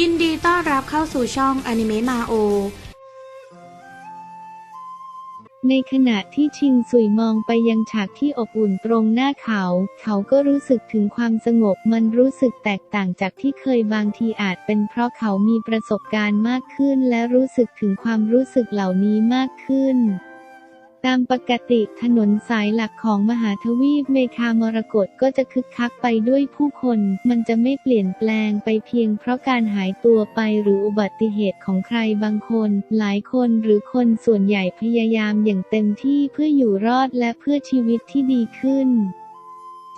ยินดีต้อนรับเข้าสู่ช่องอนิเมะมาโอ ในขณะที่ชิงสุยมองไปยังฉากที่อบอุ่นตรงหน้าเขา เขาก็รู้สึกถึงความสงบมันรู้สึกแตกต่างจากที่เคยบางทีอาจเป็นเพราะเขามีประสบการณ์มากขึ้นและรู้สึกถึงความรู้สึกเหล่านี้มากขึ้น ตามปกติถนนสายหลักของมหาทวีปเมคามรกตก็จะคึกคักไปด้วยผู้คน มันจะไม่เปลี่ยนแปลงไปเพียงเพราะการหายตัวไปหรืออุบัติเหตุของใครบางคน หลายคนหรือคนส่วนใหญ่พยายามอย่างเต็มที่เพื่ออยู่รอดและเพื่อชีวิตที่ดีขึ้น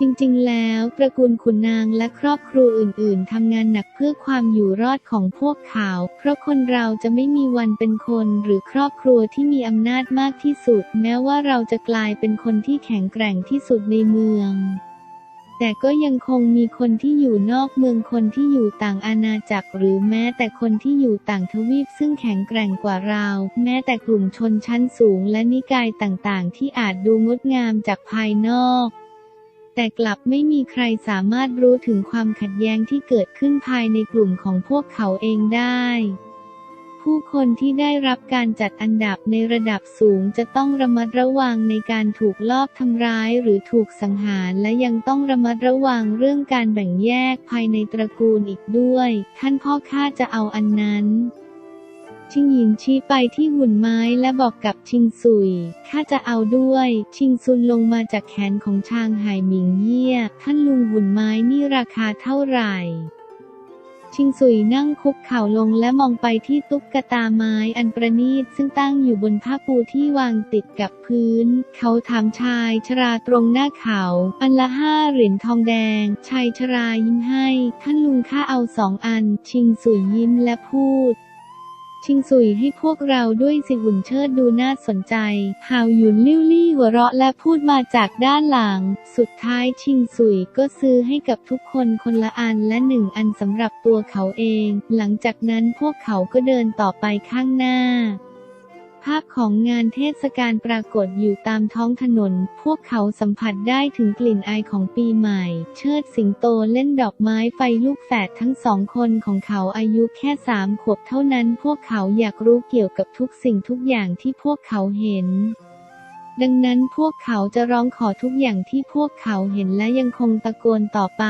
จริงๆ แล้วตระกูลขุนนางและครอบครัวอื่น ๆ ทำงานหนักเพื่อความอยู่รอดของพวกเขา เพราะคนเราจะไม่มีวันเป็นคนหรือครอบครัวที่มีอำนาจมากที่สุด แม้ว่าเราจะกลายเป็นคนที่แข็งแกร่งที่สุดในเมือง แต่ก็ยังคงมีคนที่อยู่นอกเมืองคนที่อยู่ต่างอาณาจักร หรือแม้แต่คนที่อยู่ต่างทวีปซึ่งแข็งแกร่งกว่าเรา แม้แต่กลุ่มชนชั้นสูงและนิกายต่างๆ ที่อาจดูงดงามจากภายนอก แต่กลับไม่มีใครสามารถรู้ถึงความขัดแย้งที่เกิดขึ้นภายในกลุ่มของพวกเขาเองได้ ผู้คนที่ได้รับการจัดอันดับในระดับสูงจะต้องระมัดระวังในการถูกลอบทำร้ายหรือถูกสังหารและยังต้องระมัดระวังเรื่องการแบ่งแยกภายในตระกูลอีกด้วย ท่านพ่อข้าจะเอาอันนั้น ชิงหยินชี้ไปที่หุ่นไม้และบอกกับชิงซุย ข้าจะเอาด้วย ชิงซุนลงมาจากแขนของชางไห่หมิงเยี่ย ท่านลุงหุ่นไม้นี่ราคาเท่าไหร่ ชิงซุยนั่งคุกเข่าลงและมองไปที่ตุ๊กตาไม้อันประณีตซึ่งตั้งอยู่บนผ้าปูที่วางติดกับพื้น เขาถามชายชราตรงหน้าเขา อันละห้าเหรียญทองแดง ชายชรายิ้มให้ ท่านลุงข้าเอาสองอัน ชิงซุยยิ้มและพูด ชิงซุยให้พวกเราด้วยสิหุ่นเชิดดูน่าสนใจ ฮาวหยุนลิ้วลี่หัวเราะและพูดมาจากด้านหลัง สุดท้ายชิงซุยก็ซื้อให้กับทุกคนคนละอันและหนึ่งอันสำหรับตัวเขาเอง หลังจากนั้นพวกเขาก็เดินต่อไปข้างหน้า ภาพของงานเทศกาลปรากฏอยู่ตามท้องถนน พวกเขาสัมผัสได้ถึงกลิ่นอายของปีใหม่ เชิดสิงโตเล่นดอกไม้ไฟลูกแฝดทั้งสองคนของเขาอายุแค่สามขวบเท่านั้น พวกเขาอยากรู้เกี่ยวกับทุกสิ่งทุกอย่างที่พวกเขาเห็น ดังนั้นพวกเขาจะร้องขอทุกอย่างที่พวกเขาเห็นและยังคงตะโกนต่อไป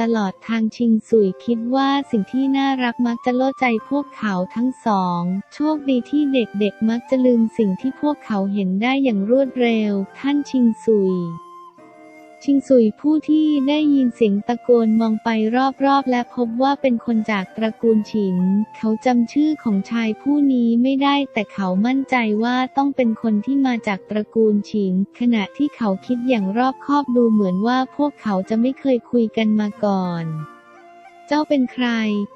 ตลอดทางชิงสุยคิดว่าสิ่งที่น่ารักมักจะโล่ใจพวกเขาทั้งสอง โชคดีที่เด็กๆมักจะลืมสิ่งที่พวกเขาเห็นได้อย่างรวดเร็ว ท่านชิงสุย ชิงซุยผู้ที่ได้ยินเสียงตะโกนมองไปรอบๆ และพบว่าเป็นคนจากตระกูลฉิน เขาจำชื่อของชายผู้นี้ไม่ได้แต่เขามั่นใจว่าต้องเป็นคนที่มาจากตระกูลฉิน ขณะที่เขาคิดอย่างรอบคอบดูเหมือนว่าพวกเขาจะไม่เคยคุยกันมาก่อน เจ้าเป็นใคร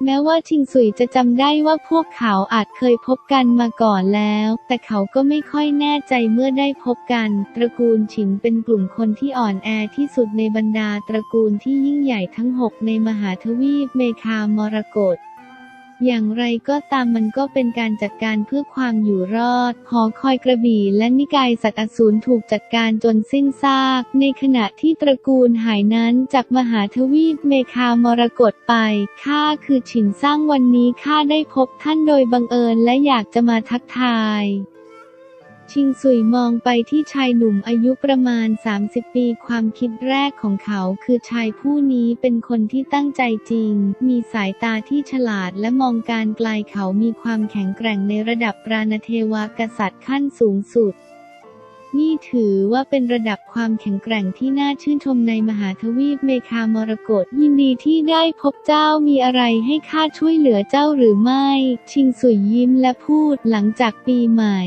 แม้ว่าชิงสุยจะจำได้ว่าพวกเขาอาจเคยพบกันมาก่อนแล้ว แต่เขาก็ไม่ค่อยแน่ใจเมื่อได้พบกัน ตระกูลฉินเป็นกลุ่มคนที่อ่อนแอที่สุดในบรรดาตระกูลที่ยิ่งใหญ่ทั้งหกในมหาทวีปเมคามรกต อย่างไรก็ตามมันก็เป็นการจัดการเพื่อความอยู่รอด หอคอยกระบี่และนิกายสัตว์อสูรถูกจัดการจนสิ้นซาก ในขณะที่ตระกูลหายนั้นจากมหาทวีปเมคามรกตไป ข้าคือฉินสร้างวันนี้ข้าได้พบท่านโดยบังเอิญและอยากจะมาทักทาย ชิงสุยมองไปที่ชายหนุ่มอายุประมาณ 30 ปีความคิดแรกของเขา คือชายผู้นี้เป็นคนที่ตั้งใจจริง มีสายตาที่ฉลาดและมองการไกลเขามีความแข็งแกร่งในระดับปราณเทวกษัตริย์ขั้นสูงสุดนี่ถือว่าเป็นระดับความแข็งแกร่งที่น่าชื่นชมในมหาทวีปเมคามรกตยินดีที่ได้พบเจ้ามีอะไรให้ข้าช่วยเหลือเจ้าหรือไม่ ชิงสุยยิ้มและพูดหลังจากปีใหม่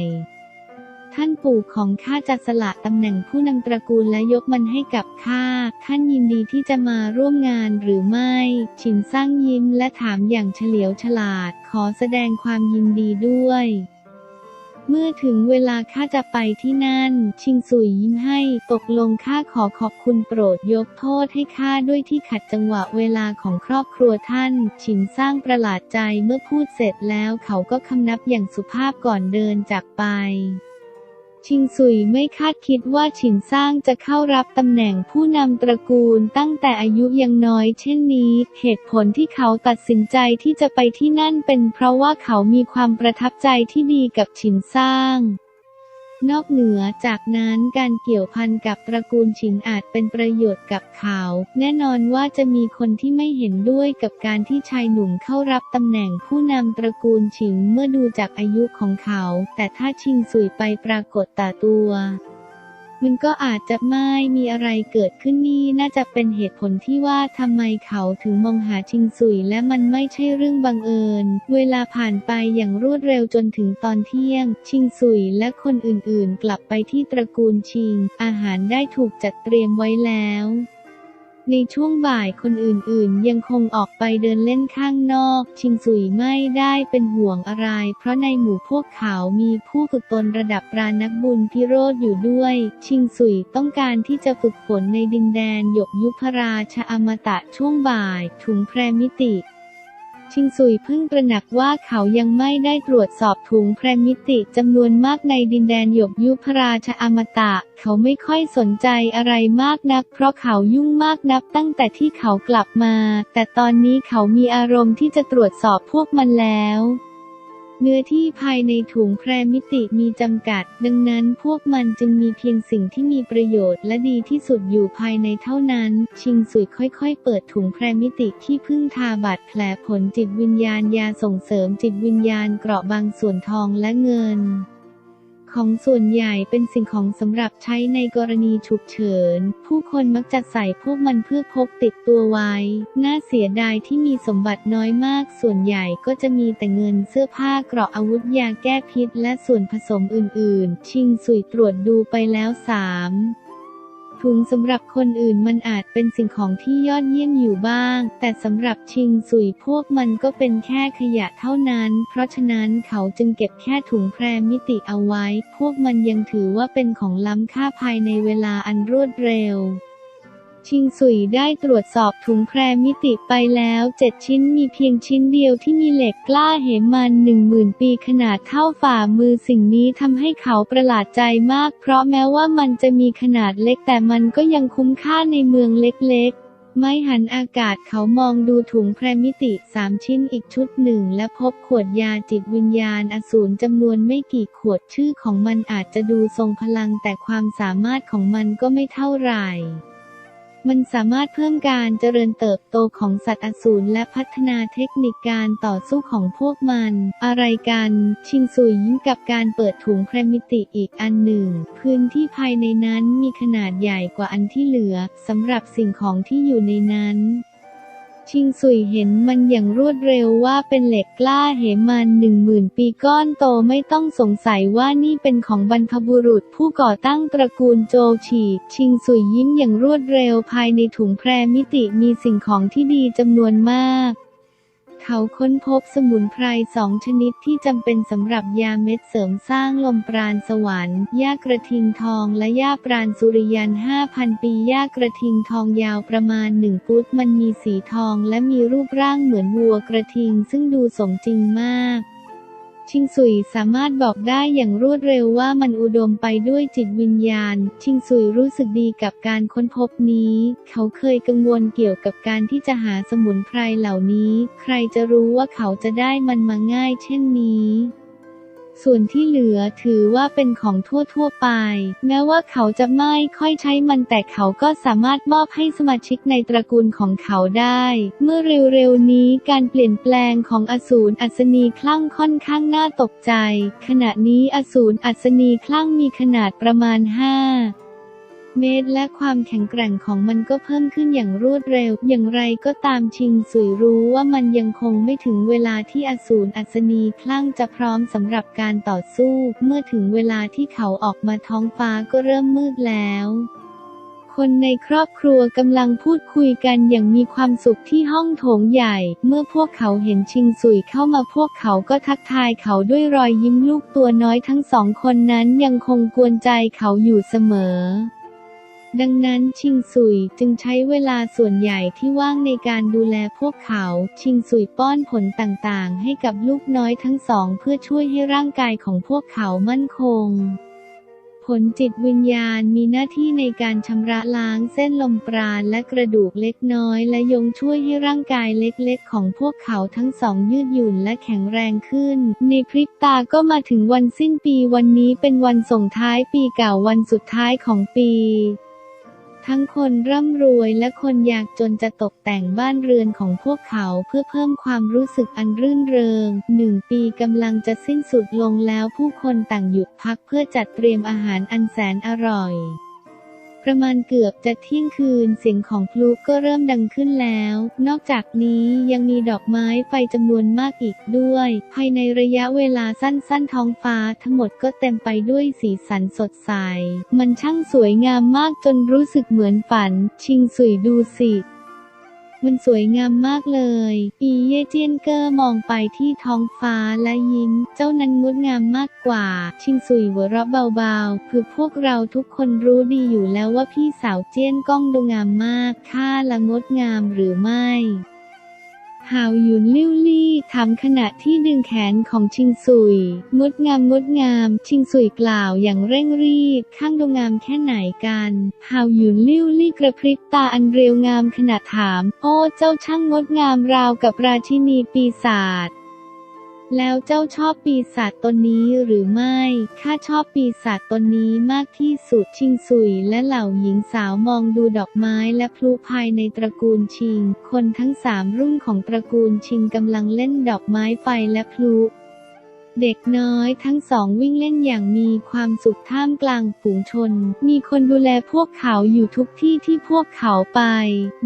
ท่านปู่ของข้าจะสละตำแหน่งผู้นำตระกูลและยกมันให้กับข้า ท่านยินดีที่จะมาร่วมงานหรือไม่ ฉินสร้างยิ้มและถามอย่างเฉลียวฉลาด ขอแสดงความยินดีด้วยเมื่อถึงเวลาข้าจะไปที่นั่น ชิงสุยยิ้มให้ ตกลงข้าขอขอบคุณโปรดยกโทษให้ข้าด้วยที่ขัดจังหวะเวลาของครอบครัวท่านฉินสร้างประหลาดใจเมื่อพูดเสร็จแล้วเขาก็คำนับอย่างสุภาพก่อนเดินจากไป ชิงซุยไม่คาดคิดว่าฉินซ่างจะเข้ารับตำแหน่งผู้นำตระกูลตั้งแต่อายุยังน้อยเช่นนี้ เหตุผลที่เขาตัดสินใจที่จะไปที่นั่นเป็นเพราะว่าเขามีความประทับใจที่ดีกับฉินซ่าง นอกเหนือจากนั้นการเกี่ยวพันกับตระกูลชินอาจเป็นประโยชน์กับเขา แน่นอนว่าจะมีคนที่ไม่เห็นด้วยกับการที่ชายหนุ่มเข้ารับตำแหน่งผู้นำตระกูลชิงเมื่อดูจากอายุของเขา แต่ถ้าชิงสุยไปปรากฏตาตัว มันก็อาจจะไม่มีอะไรเกิดขึ้นนี่น่าจะเป็นเหตุผลที่ว่าทำไมเขาถึงมองหาชิงสุยและมันไม่ใช่เรื่องบังเอิญ เวลาผ่านไปอย่างรวดเร็วจนถึงตอนเที่ยง ชิงสุยและคนอื่นๆ กลับไปที่ตระกูลชิง อาหารได้ถูกจัดเตรียมไว้แล้ว ในช่วงบ่ายคนอื่นๆ ยังคงออกไปเดินเล่นข้างนอก ชิงสุยไม่ได้เป็นห่วงอะไร เพราะในหมู่พวกเขามีผู้ฝึกตนระดับปรานักบุญพิโรธอยู่ด้วย ชิงสุยต้องการที่จะฝึกฝนในดินแดนหยกยุพราชอมตะช่วงบ่าย ถุงแพรมิติ ชิงซุยเพิ่งตระหนักว่าเขายังไม่ได้ตรวจสอบถุงแพรมิติจำนวนมากในดินแดนหยกยุพราชอมตะ เขาไม่ค่อยสนใจอะไรมากนัก เพราะเขายุ่งมากนับตั้งแต่ที่เขากลับมา แต่ตอนนี้เขามีอารมณ์ที่จะตรวจสอบพวกมันแล้ว เนื้อที่ภายในถุงแพรมิติมีจำกัด ดังนั้นพวกมันจึงมีเพียงสิ่งที่มีประโยชน์และดีที่สุดอยู่ภายในเท่านั้น ชิงสุยค่อยๆ เปิดถุงแพรมิติที่เพึ่งทาบาดแผลผลจิตวิญญาณยาส่งเสริมจิตวิญญาณเกราะบางส่วนทองและเงิน ของส่วนใหญ่เป็นสิ่งของสำหรับใช้ในกรณีฉุกเฉิน ผู้คนมักจะใส่พวกมันเพื่อพกติดตัวไว้ น่าเสียดายที่มีสมบัติน้อยมาก ส่วนใหญ่ก็จะมีแต่เงินเสื้อผ้าเกราะอาวุธยาแก้พิษ และส่วนผสมอื่นๆ ชิงสุยตรวจดูไปแล้วสาม ถุงสำหรับคนอื่นมันอาจเป็นสิ่งของที่ยอดเยี่ยมอยู่บ้าง แต่สำหรับชิงสุยพวกมันก็เป็นแค่ขยะเท่านั้น เพราะฉะนั้นเขาจึงเก็บแค่ถุงแพรมิติเอาไว้ พวกมันยังถือว่าเป็นของล้ำค่าภายในเวลาอันรวดเร็ว ชิงสุยได้ตรวจสอบถุงแพรมิติไปแล้วเจ็ดชิ้นมีเพียงชิ้นเดียวที่มีเหล็กกล้าเหมันหนึ่งหมื่นปีขนาดเท่าฝ่ามือสิ่งนี้ทำให้เขาประหลาดใจมาก เพราะแม้ว่ามันจะมีขนาดเล็กแต่มันก็ยังคุ้มค่าในเมืองเล็กๆไม่หันอากาศเขามองดูถุงแพรมิติสามชิ้นอีกชุดหนึ่ง และพบขวดยาจิตวิญญาณอสูรจำนวนไม่กี่ขวดชื่อของมันอาจจะดูทรงพลังแต่ความสามารถของมันก็ไม่เท่าไหร่ มันสามารถเพิ่มการเจริญเติบโตของสัตว์อสูรและพัฒนาเทคนิคการต่อสู้ของพวกมัน อะไรกัน ชิงซุยยิ้มกับการเปิดถุงแพรมิติอีกอันหนึ่ง พื้นที่ภายในนั้นมีขนาดใหญ่กว่าอันที่เหลือสำหรับสิ่งของที่อยู่ในนั้น ชิงซุยเห็นมันอย่างรวดเร็วว่าเป็นเหล็กกล้าเหมันหนึ่งหมื่นปีก้อนโตไม่ต้องสงสัยว่านี่เป็นของบรรพบุรุษผู้ก่อตั้งตระกูลโจฉีชิงซุยยิ้มอย่างรวดเร็วภายในถุงแพรมิติมีสิ่งของที่ดีจำนวนมาก เขาค้นพบสมุนไพรสองชนิดที่จำเป็นสำหรับยาเม็ดเสริมสร้างลมปราณสวรรค์หญ้ากระทิงทองและหญ้าปราณสุริยัน 5,000 ปีหญ้ากระทิงทองยาวประมาณหนึ่งฟุตมันมีสีทองและมีรูปร่างเหมือนวัวกระทิงซึ่งดูสมจริงมาก ชิงซุยสามารถบอกได้อย่างรวดเร็วว่ามันอุดมไปด้วยจิตวิญญาณ ชิงซุยรู้สึกดีกับการค้นพบนี้ เขาเคยกังวลเกี่ยวกับการที่จะหาสมุนไพรเหล่านี้ ใครจะรู้ว่าเขาจะได้มันมาง่ายเช่นนี้ ส่วนที่เหลือถือว่าเป็นของทั่วๆไป แม้ว่าเขาจะไม่ค่อยใช้มันแต่เขาก็สามารถมอบให้สมาชิกในตระกูลของเขาได้ เมื่อเร็วๆนี้การเปลี่ยนแปลงของอสูรอัศนีคลั่งค่อนข้างน่าตกใจ ขณะนี้อสูรอัศนีคลั่งมีขนาดประมาณ 5 เมตร และความแข็งแกร่งของมันก็เพิ่มขึ้นอย่างรวดเร็ว อย่างไรก็ตามชิงสุยรู้ว่ามันยังคงไม่ถึงเวลาที่อสูรอัศนีคลั่งจะพร้อมสำหรับการต่อสู้ เมื่อถึงเวลาที่เขาออกมาท้องฟ้าก็เริ่มมืดแล้วคนในครอบครัวกำลังพูดคุยกันอย่างมีความสุขที่ห้องโถงใหญ่ เมื่อพวกเขาเห็นชิงสุยเข้ามาพวกเขาก็ทักทายเขาด้วยรอยยิ้มลูกตัวน้อยทั้งสองคนนั้นยังคงกวนใจเขาอยู่เสมอ ดังนั้นชิงซุยจึงใช้เวลาส่วนใหญ่ที่ว่างในการดูแลพวกเขา ชิงซุยป้อนผลต่างๆ ให้กับลูกน้อยทั้งสองเพื่อช่วยให้ร่างกายของพวกเขามั่นคง ผลจิตวิญญาณมีหน้าที่ในการชำระล้างเส้นลมปราณและกระดูกเล็กน้อยและยงช่วยให้ร่างกายเล็กๆ ของพวกเขาทั้งสองยืดหยุ่นและแข็งแรงขึ้น ในพริบตาก็มาถึงวันสิ้นปีวันนี้เป็นวันส่งท้ายปีเก่าวันสุดท้ายของปี ทั้งคนร่ำรวยและคนยากจนจะตกแต่งบ้านเรือนของพวกเขาเพื่อเพิ่มความรู้สึกอันรื่นเริงหนึ่งปีกำลังจะสิ้นสุดลงแล้วผู้คนต่างหยุดพักเพื่อจัดเตรียมอาหารอันแสนอร่อย ประมาณเกือบจะเที่ยงคืนเสียงของพลุก็เริ่มดังขึ้นแล้ว นอกจากนี้ยังมีดอกไม้ไฟจำนวนมากอีกด้วย ภายในระยะเวลาสั้นๆท้องฟ้าทั้งหมดก็เต็มไปด้วยสีสันสดใส มันช่างสวยงามมากจนรู้สึกเหมือนฝัน ชิงสุยดูสิ มันสวยงามมากเลย อีเย่เจียนเกอร์มองไปที่ท้องฟ้าและยิ้ม เจ้านั้นงดงามมากกว่า ชิงสุยหัวเราะเบาๆ คือพวกเราทุกคนรู้ดีอยู่แล้วว่าพี่สาวเจียนก้องดูงามมากค่าละงดงามหรือไม่ หาวหยุนลิ้วลี่ถามขณะที่ดึงแขนของชิงซุย งดงามงดงาม ชิงซุยกล่าวอย่างเร่งรีบ ข้างดูงามแค่ไหนกันหาวหยุนลิ้วลี่กระพริบตาอันเรียวงามขณะถาม โอ้เจ้าช่างงดงามราวกับราชินีปีศาจ แล้วเจ้าชอบปีศาจตนนี้หรือไม่ ข้าชอบปีศาจตนนี้มากที่สุด ชิงสุยและเหล่าหญิงสาวมองดูดอกไม้และพลุภายในตระกูลชิง คนทั้งสามรุ่นของตระกูลชิงกำลังเล่นดอกไม้ไฟและพลุ เด็กน้อยทั้งสองวิ่งเล่นอย่างมีความสุขท่ามกลางฝูงชน มีคนดูแลพวกเขาอยู่ทุกที่ที่พวกเขาไป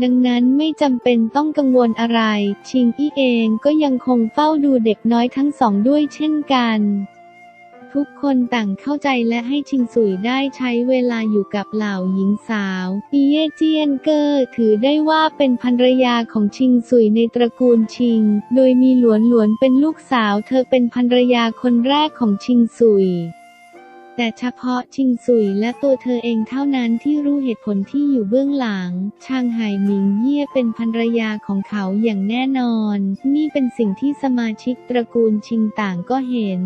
ดังนั้นไม่จำเป็นต้องกังวลอะไร ชิงอี้เองก็ยังคงเฝ้าดูเด็กน้อยทั้งสองด้วยเช่นกัน ทุกคนต่างเข้าใจและให้ชิงสุยได้ใช้เวลาอยู่กับเหล่าหญิงสาวอีเย่เจียนเกอร์ถือได้ว่าเป็นภรรยาของชิงสุยในตระกูลชิง โดยมีหลวนหลวนเป็นลูกสาวเธอเป็นภรรยาคนแรกของชิงสุยแต่เฉพาะชิงสุยและตัวเธอเองเท่านั้นที่รู้เหตุผลที่อยู่เบื้องหลัง ชางไห่หมิงเย่เป็นภรรยาของเขาอย่างแน่นอน นี่เป็นสิ่งที่สมาชิกตระกูลชิงต่างก็เห็น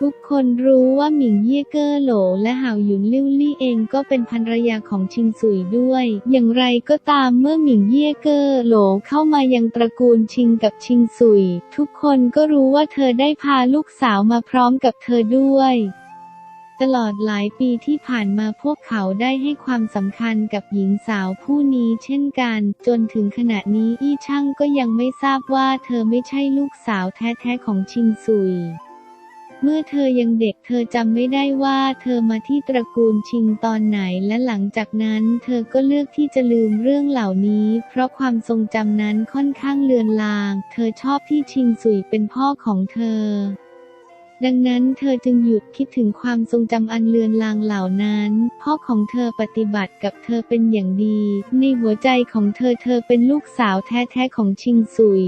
ทุกคนรู้ว่าหมิงเย่เกอโหลและหาวหยุนลิ่วลี่เองก็เป็นภรรยาของชิงสุยด้วย อย่างไรก็ตามเมื่อหมิงเย่เกอโหลเข้ามายังตระกูลชิงกับชิงสุย ทุกคนก็รู้ว่าเธอได้พาลูกสาวมาพร้อมกับเธอด้วยตลอดหลายปีที่ผ่านมาพวกเขาได้ให้ความสำคัญกับหญิงสาวผู้นี้เช่นกัน จนถึงขณะนี้อี้ช่างก็ยังไม่ทราบว่าเธอไม่ใช่ลูกสาวแท้ๆของชิงซุย เมื่อเธอยังเด็กเธอจำไม่ได้ว่าเธอมาที่ตระกูลชิงตอนไหนและหลังจากนั้นเธอก็เลือกที่จะลืมเรื่องเหล่านี้ เพราะความทรงจำนั้นค่อนข้างเลือนลาง เธอชอบที่ชิงสุยเป็นพ่อของเธอดังนั้นเธอจึงหยุดคิดถึงความทรงจำอันเลือนลางเหล่านั้น พ่อของเธอปฏิบัติกับเธอเป็นอย่างดี ในหัวใจของเธอเธอเป็นลูกสาวแท้ๆของชิงซุย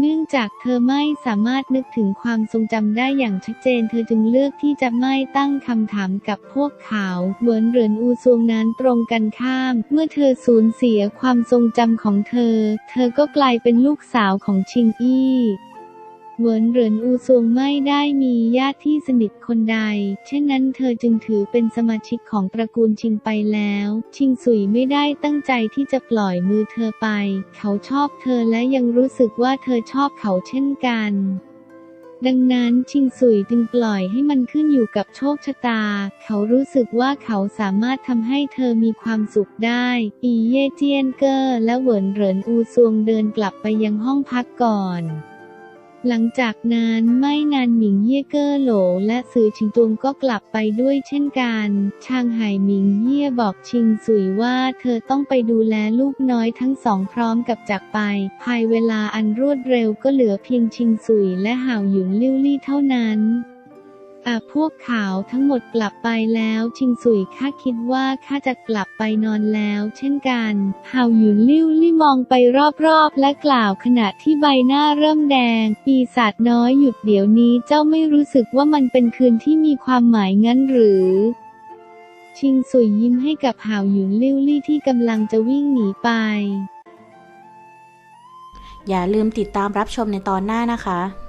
เนื่องจากเธอไม่สามารถนึกถึงความทรงจำได้อย่างชัดเจน เธอจึงเลือกที่จะไม่ตั้งคำถามกับพวกเขาเหมือนเหรินอูซวงนั้นตรงกันข้าม เมื่อเธอสูญเสียความทรงจำของเธอ เธอก็กลายเป็นลูกสาวของชิงอี้ เหวินเหรินอูซวงไม่ได้มีญาติที่สนิทคนใด เช่นนั้นเธอจึงถือเป็นสมาชิกของตระกูลชิงไปแล้ว ชิงสุยไม่ได้ตั้งใจที่จะปล่อยมือเธอไป เขาชอบเธอและยังรู้สึกว่าเธอชอบเขาเช่นกันดังนั้นชิงสุยจึงปล่อยให้มันขึ้นอยู่กับโชคชะตา เขารู้สึกว่าเขาสามารถทำให้เธอมีความสุขได้ อีเย่เจียนเกอร์และเหวินเหรินอูซวงเดินกลับไปยังห้องพักก่อน หลังจากนั้นไม่นานหมิงเย่เกอร์โหลและซือชิงตวงก็กลับไปด้วยเช่นกัน ชางไห่หมิงเย่บอกชิงสุยว่าเธอต้องไปดูแลลูกน้อยทั้งสองพร้อมกับจากไป ภายเวลาอันรวดเร็วก็เหลือเพียงชิงสุยและห่าวหยุนลิ่วลี่เท่านั้น อ่พวกเขาทั้งหมดกลับไปแล้วชิงสุยข้าคิดว่าข้าจะกลับไปนอนแล้วเช่นกันเฮาหยุนลิ้วลี่มองไปรอบๆ และกล่าวขณะที่ใบหน้าเริ่มแดง ปีศาจน้อยหยุดเดี๋ยวนี้เจ้าไม่รู้สึกว่ามันเป็นคืนที่มีความหมายงั้นหรือชิงสุยยิ้มให้กับหาวหยุนลิ้วลี่ที่กำลังจะวิ่งหนีไป อย่าลืมติดตามรับชมในตอนหน้านะคะ